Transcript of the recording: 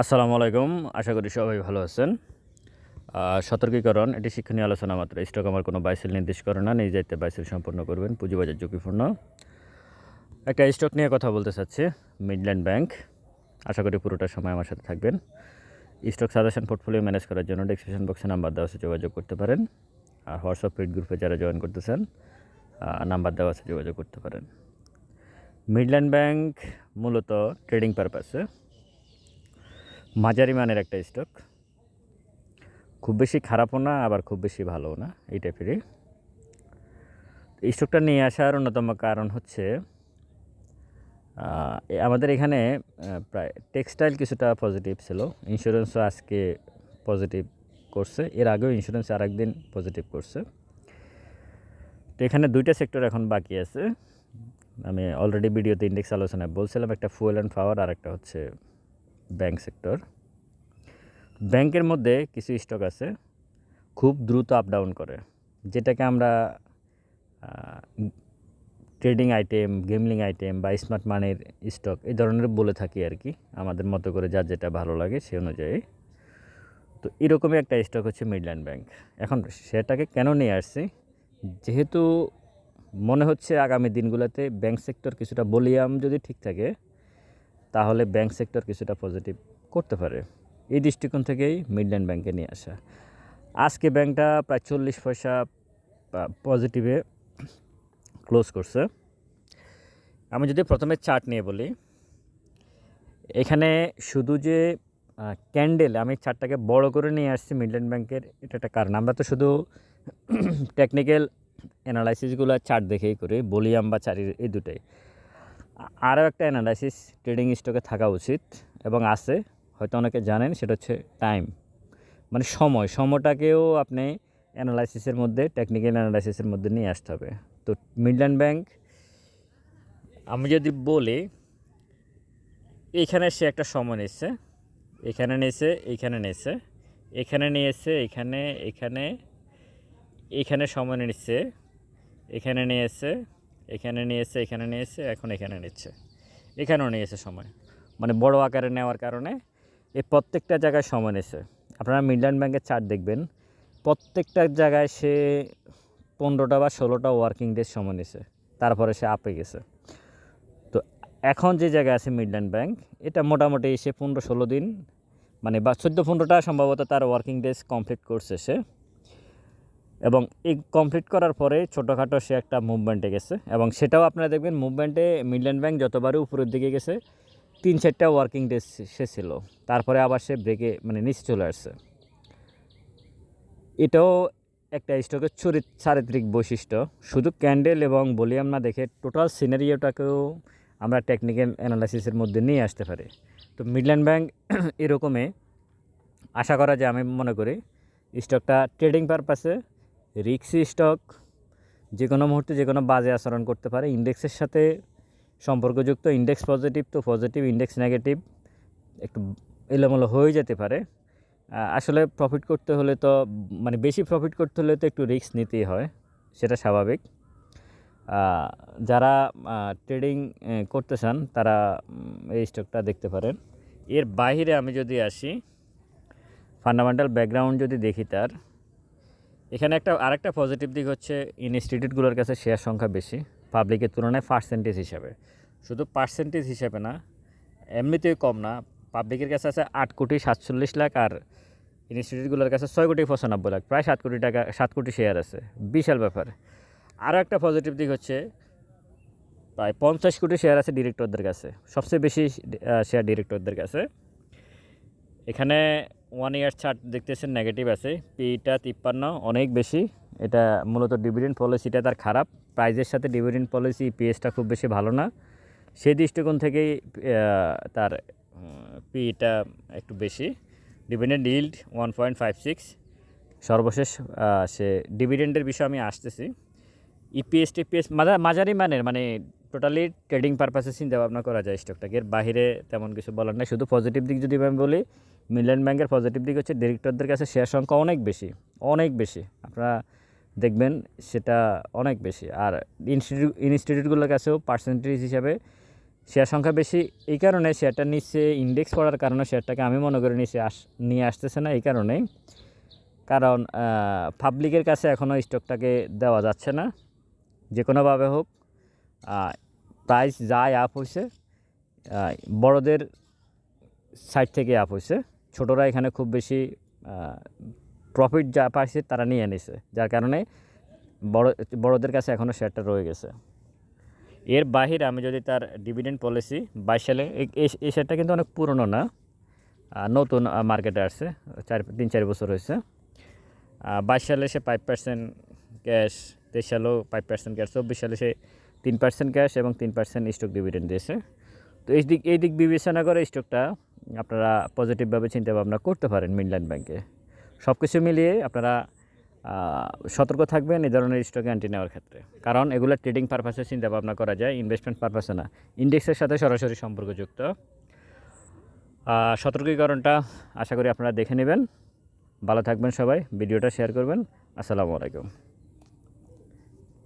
আসসালামু আলাইকুম। আশা করি সবাই ভালো আছেন। সতর্কীকরণ, এটি শিক্ষণীয় আলোচনা মাত্র। স্টক আমার কোনো বাইসেল নির্দেশ করে না নিজ দায়িত্বে বাইসেল সম্পন্ন করবেন। পুঁজিবাজার ঝুঁকিপূর্ণ। একটা স্টক নিয়ে কথা বলতে চাচ্ছি, মিডল্যান্ড ব্যাংক। আশা করি পুরোটা সময় আমার সাথে থাকবেন। স্টক সাজেশন পোর্টফোলিও ম্যানেজ করার জন্য ডিসক্রিপশন বক্সে নাম্বার দেওয়া আছে, যোগাযোগ করতে পারেন। আর হোয়াটসঅ্যাপ পেড গ্রুপে যারা জয়েন করতেছেন নাম্বার দেওয়া আছে, যোগাযোগ করতে পারেন। মিডল্যান্ড ব্যাংক মূলত ট্রেডিং পারপাসে। মাঝারি মানের একটা স্টক খুব বেশি খারাপও না, আবার খুব বেশি ভালোও না, এই টাইপেরই। এই স্টকটা নিয়ে আসার অন্যতম কারণ হচ্ছে আমাদের এখানে প্রায় টেক্সটাইল কিছুটা পজিটিভ ছিল। ইন্স্যুরেন্সও আজকে পজিটিভ করছে, এর আগেও ইন্স্যুরেন্স আর একদিন পজিটিভ করছে। তো এখানে দুইটা সেক্টর এখন বাকি আছে। আমি অলরেডি ভিডিওতে ইন্ডেক্স আলোচনায় বলছিলাম, একটা ফুয়েল অ্যান্ড পাওয়ার আর একটা হচ্ছে ব্যাংক সেক্টর। ব্যাংকের মধ্যে কিছু স্টক আছে, খুব দ্রুত আপ ডাউন করে। যেটাকে আমরা ট্রেডিং আইটেম গেমলিং আইটেম বা স্মার্ট মানির স্টক এই ধরনের বলে থাকি আর কি। আমাদের মতো করে যার যেটা ভালো লাগে সে অনুযায়ী। তো এরকমই একটা স্টক হচ্ছে মিডল্যান্ড ব্যাংক এখন সেটাকে কেন নিয়ে আসছি? যেহেতু মনে হচ্ছে আগামী দিনগুলোতে ব্যাংক সেক্টর কিছুটা বলিয়াম যদি ঠিক থাকে তাহলে ব্যাংক সেক্টর কিছুটা পজিটিভ করতে পারে। এই দৃষ্টিকোণ থেকেই মিডল্যান্ড ব্যাংকে নিয়ে আসা। আজকে ব্যাংকটা প্রায় চল্লিশ পয়সা পজিটিভে ক্লোজ করছে। আমি যদি প্রথমে চার্ট নিয়ে বলি, এখানে শুধু যে ক্যান্ডেল আমি চার্টটাকে বড় করে নিয়ে আসছি মিডল্যান্ড ব্যাংকের এটা একটা কারণ। আমরা তো শুধু টেকনিক্যাল অ্যানালাইসিসগুলো চার্ট দেখেই করি, বলিয়াম বা চারির এই দুটাই। আরও একটা অ্যানালাইসিস ট্রেডিং স্টকে থাকা উচিত এবং আছে, হয়তো অনেকে জানেন, সেটা হচ্ছে টাইম। মানে সময়, সময়টাকেও আপনি অ্যানালাইসিসের মধ্যে, টেকনিক্যাল অ্যানালাইসিসের মধ্যে নিয়ে আসতে হবে। তো মিডল্যান্ড ব্যাংক, আমি যদি বলি এইখানে সে একটা সময় নিচ্ছে এখানে নিয়েছে এইখানে নিয়েছে, এখানে নিয়েছে, এখানে এখানে এখানে সময় নিচ্ছে এখানে নিয়েছে এখানে নিয়েছে এখানে নিয়েছে, এখন এখানে নিচ্ছে। এখানেও নিয়েছে সময়। মানে বড় আকারে নেওয়ার কারণে এই প্রত্যেকটা জায়গায় সময় নিয়েছে। আপনারা মিডল্যান্ড ব্যাংকের চার্ট দেখবেন, প্রত্যেকটা জায়গায় সে পনেরোটা বা ষোলোটা ওয়ার্কিং ডেজ সময় নিয়েছে। তারপরে সে আপে গেছে। তো এখন যে জায়গায় আছে মিডল্যান্ড ব্যাংক, এটা মোটামুটি সে পনেরো ষোলো দিন মানে বা চোদ্দ পনেরোটা সম্ভবত তার ওয়ার্কিং ডেজ কমপ্লিট করছে সে। এবং এই কমপ্লিট করার পরে ছোটোখাটো সে একটা মুভমেন্টে গেছে এবং সেটাও আপনারা দেখবেন মুভমেন্টে মিডল্যান্ড ব্যাংক যতবারই উপরের দিকে গেছে, তিন চারটা ওয়ার্কিং ডে সে ছিল। তারপরে আবার সে ব্রেকে মানে নিচে চলে আসছে। এটাও একটা স্টকের চরিত চারিত্রিক বৈশিষ্ট্য। শুধু ক্যান্ডেল এবং ভলিউম না দেখে টোটাল সিনারিওটাকেও আমরা টেকনিক্যাল অ্যানালাইসিসের মধ্যে নিয়ে আসতে পারি। তো মিডল্যান্ড ব্যাংক এরকমে আশা করা যায় আমি মনে করি স্টকটা ট্রেডিং পারপাসে রিক্সি স্টক যে কোনো মুহূর্তে যে কোনো বাজে আচরণ করতে পারে। ইন্ডেক্সের সাথে সম্পর্কযুক্ত, ইন্ডেক্স পজিটিভ তো পজিটিভ, ইন্ডেক্স নেগেটিভ, একটু এলোমেলো হয়ে যেতে পারে। আসলে প্রফিট করতে হলে তো মানে বেশি প্রফিট করতে হলে তো একটু রিস্ক নিতেই হয়, সেটা স্বাভাবিক। যারা ট্রেডিং করতে চান, তারা এই স্টকটা দেখতে পারেন। এর বাইরে আমি যদি আসি ফান্ডামেন্টাল ব্যাকগ্রাউন্ড যদি দেখি তার এখানে একটা, আরেকটা পজিটিভ দিক হচ্ছে ইনস্টিটিউটগুলোর কাছে শেয়ার সংখ্যা বেশি পাবলিকের তুলনায় পার্সেন্টেজ হিসাবে। শুধু পার্সেন্টেজ হিসাবে না এমনিতেই কম না পাবলিকের কাছে আছে আট কোটি সাতচল্লিশ লাখ আর ইনস্টিটিউটগুলোর কাছে ছয় কোটি পঁচানব্বই লাখ, প্রায় সাত কোটি টাকা, সাত কোটি শেয়ার আছে। বিশাল ব্যাপার। আরও একটা পজিটিভ দিক হচ্ছে, প্রায় পঞ্চাশ কোটি শেয়ার আছে ডিরেক্টরদের কাছে, সবচেয়ে বেশি শেয়ার ডিরেক্টরদের কাছে। এখানে ওয়ান ইয়ার চার্ট দেখতেছেন নেগেটিভ আছে। পিটা তিপ্পান্ন, অনেক বেশি। এটা মূলত ডিভিডেন্ড পলিসিটা তার খারাপ। প্রাইজের সাথে ডিভিডেন্ড পলিসি পিএসটা খুব বেশি ভালো না। সেই দৃষ্টিকোণ থেকেই তার পিটা একটু বেশি। Dividend yield one point five six সর্বশেষ সে ডিভিডেন্ডের বিষয়ে আমি আসতেছি। ইপিএস টিপিএস মাঝারি মানের মানে টোটালি ট্রেডিং পারপাসে চিন্তা ভাবনা করা যায় স্টকটাকে এর বাইরে তেমন কিছু বলার নাই। শুধু পজিটিভ দিক যদি আমি বলি মিডল্যান্ড ব্যাংকের পজিটিভ দিক হচ্ছে ডিরেক্টরদের কাছে শেয়ার সংখ্যা অনেক বেশি অনেক বেশি। আপনারা দেখবেন সেটা অনেক বেশি। আর ইনস্টিটিউট ইনস্টিটিউটগুলোর কাছেও পার্সেন্টেজ হিসাবে শেয়ার সংখ্যা বেশি। এই কারণে শেয়ারটা নিচে ইন্ডেক্স করার কারণে শেয়ারটাকে আমি মনে করি নিচে আস নিয়ে আসতেছে না। এই কারণেই। কারণ পাবলিকের কাছে এখনও স্টকটাকে দেওয়া যাচ্ছে না। যে কোনোভাবে হোক প্রাইস যাই আপ হয়েছে বড়দের সাইড থেকে আপ হয়েছে ছোটরা এখানে খুব বেশি প্রফিট যা পাইছে তারা নিয়ে নিছে। যার কারণে বড়, বড়দের কাছে এখনও শেয়ারটা রয়ে গেছে। এর বাহিরে আমি যদি তার ডিভিডেন্ড পলিসি বাইশ সালে এই- শেয়ারটা কিন্তু অনেক পুরনো না। নতুন মার্কেটে আসছে, চার, তিন, চার বছর হয়েছে। বাইশ সালে সে ফাইভ পার্সেন্ট ক্যাশ তেইশ সালেও ফাইভ পার্সেন্ট ক্যাশ চব্বিশ সালে সে তিন পার্সেন্ট ক্যাশ এবং তিন পার্সেন্ট স্টক ডিভিডেন্ড দিয়েছে। তো এই দিক এই দিক বিবেচনা করে স্টকটা আপনারা পজিটিভভাবে চিন্তা ভাবনা করতে পারেন মিডল্যান্ড ব্যাংকে সব কিছু মিলিয়ে আপনারা সতর্ক থাকবেন এই ধরনের স্টকে অ্যান্টি নেওয়ার ক্ষেত্রে। কারণ এগুলো ট্রেডিং পারপাসে চিন্তা ভাবনা করা যায় ইনভেস্টমেন্ট পারপাসে না। ইন্ডেক্সের সাথে সরাসরি সম্পর্কযুক্ত। সতর্কীকরণটা আশা করি আপনারা দেখে নেবেন। ভালো থাকবেন সবাই, ভিডিওটা শেয়ার করবেন। আসসালামু আলাইকুম।